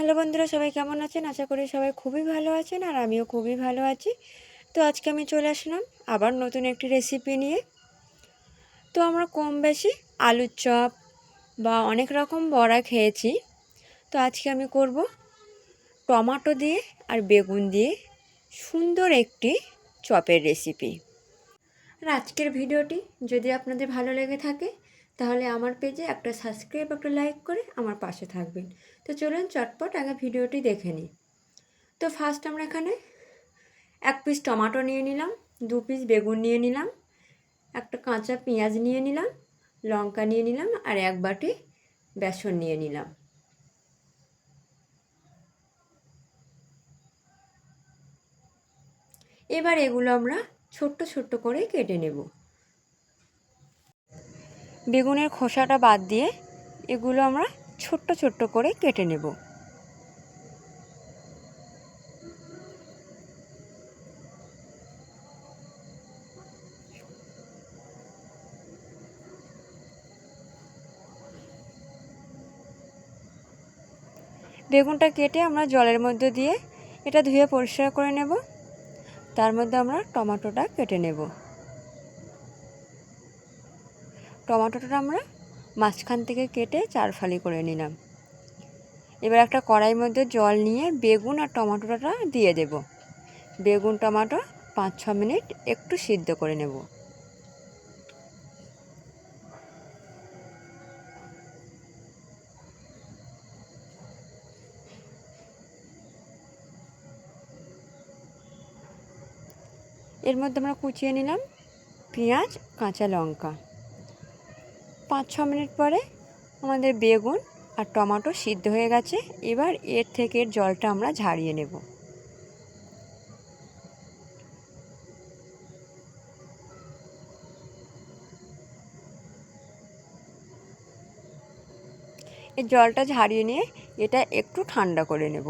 Hello বন্ধুরা, সবাই কেমন আছেন? আশা করি সবাই খুবই ভালো আছেন আর আমিও খুবই ভালো আছি। তো আজকে আমি চলে আসলাম আবার নতুন একটি রেসিপি নিয়ে। তো আমরা কম বেশি আলুর চপ বা অনেক রকম বড়া খেয়েছি। তো আজকে আমি করব টমাটো দিয়ে আর বেগুন দিয়ে সুন্দর একটি চপের রেসিপি আর আজকের ভিডিওটি যদি আপনাদের ভালো লেগে থাকে তাহলে আমার পেজে একটা সাবস্ক্রাইব, একটা লাইক করে আমার পাশে থাকবেন। তো চলুন চটপট আগে ভিডিওটি দেখে নিই। তো ফার্স্ট আমরা এখানে এক পিস টমাটো নিয়ে নিলাম, দু পিস বেগুন নিয়ে নিলাম, একটা কাঁচা পেঁয়াজ নিয়ে নিলাম, লঙ্কা নিয়ে নিলাম আর এক বাটি বেসন নিয়ে নিলাম। এবার এগুলো আমরা ছোট্ট ছোট্ট করে কেটে নেব। বেগুনের খোসাটা বাদ দিয়ে এগুলো আমরা ছোট্ট ছোট্ট করে কেটে নেব। বেগুনটা কেটে আমরা জলের মধ্যে দিয়ে এটা ধুয়ে পরিষ্কার করে নেব। তার মধ্যে আমরা টমেটোটা কেটে নেব। টমেটোটা আমরা মাঝখান থেকে কেটে চার ফালি করে নিলাম। এবার একটা কড়াইয়ের মধ্যে জল নিয়ে বেগুন আর টমেটোটা দিয়ে দেব। বেগুন, টমেটো পাঁচ ছ মিনিট একটু সিদ্ধ করে নেব। এর মধ্যে আমরা কুচিয়ে নিলাম পেঁয়াজ, কাঁচা লঙ্কা। পাঁচ ছ মিনিট পরে আমাদের বেগুন আর টমেটো সিদ্ধ হয়ে গেছে। এবার এর থেকে জলটা আমরা ঝাড়িয়ে নেব। এই জলটা ঝাড়িয়ে নিয়ে এটা একটু ঠান্ডা করে নেব।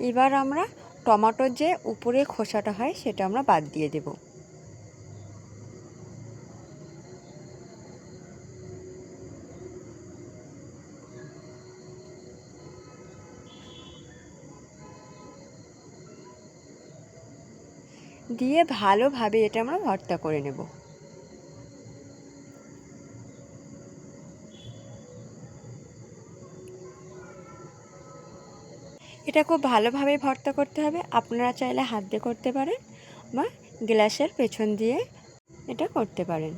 এবার আমরা টমেটোর যে উপরে খোসাটা হয় সেটা আমরা বাদ দিয়ে দেব। দিয়ে ভালোভাবে এটা আমরা ভর্তা করে নেব। এটা খুব ভালোভাবে ভর্তা করতে হবে। আপনারা চাইলে হাত দিয়ে করতে পারেন বা গ্লাসের পেছন দিয়ে এটা করতে পারেন।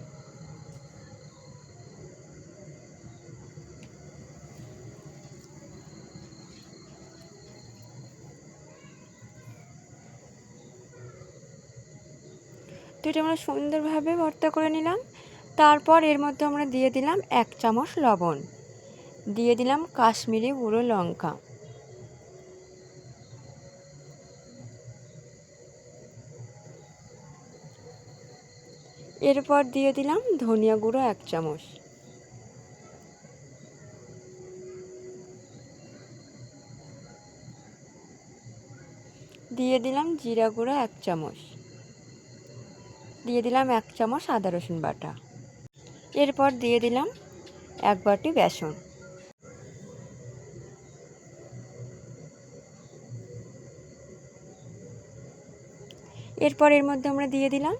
তো এটা আমরা সুন্দরভাবে ভর্তা করে নিলাম। তারপর এর মধ্যে আমরা দিয়ে দিলাম এক চামচ লবণ। দিয়ে দিলাম কাশ্মীরি গুঁড়ো লঙ্কা। এরপর দিয়ে দিলাম ধনিয়া গুঁড়ো এক চামচ। দিয়ে দিলাম জিরা গুঁড়ো এক চামচ। দিয়ে দিলাম এক চামচ আদা রসুন বাটা। এরপর দিয়ে দিলাম এক বাটি বেসন। এরপর এর মধ্যে আমরা দিয়ে দিলাম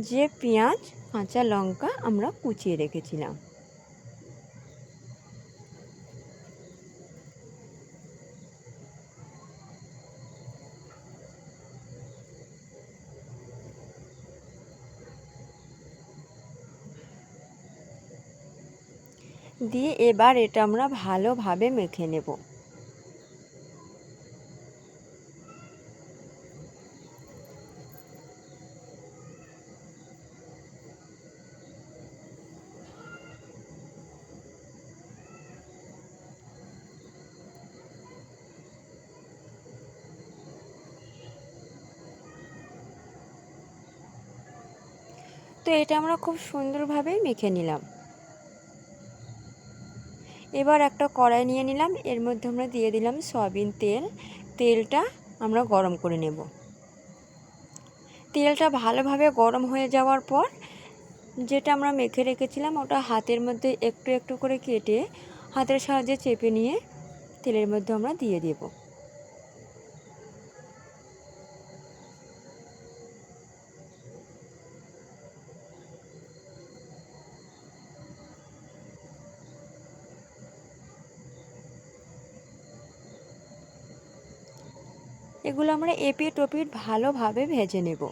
যে পেঁয়াজ কাঁচা লঙ্কা আমরা কুচিয়ে রেখেছিলাম। দিয়ে এবার এটা আমরা ভালোভাবে মেখে নেব। তো এটা আমরা খুব সুন্দরভাবেই মেখে নিলাম। এবার একটা কড়াই নিয়ে নিলাম, এর মধ্যে আমরা দিয়ে দিলাম সয়াবিন তেল। তেলটা আমরা গরম করে নেব। তেলটা ভালোভাবে গরম হয়ে যাওয়ার পর যেটা আমরা মেখে রেখেছিলাম ওটা হাতের মধ্যে একটু একটু করে কেটে হাতের সাহায্যে চেপে নিয়ে তেলের মধ্যে আমরা দিয়ে দেব। এগুলো আমরা এপিট ওপিট ভালোভাবে ভেজে নেব।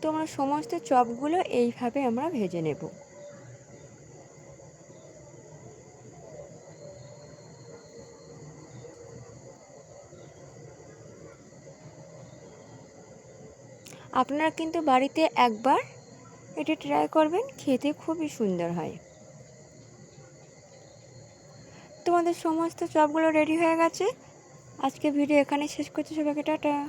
তো আমরা সমস্ত চপগুলো এইভাবে আমরা ভেজে নেব। আপনারা কিন্তু বাড়িতে একবার এটা ট্রাই করবেন, খেতে খুবই সুন্দর হয়। তোমাদের সমস্ত চপগুলো রেডি হয়ে গেছে। আজকে ভিডিও এখানে শেষ করছি সবাইকে, টাটা।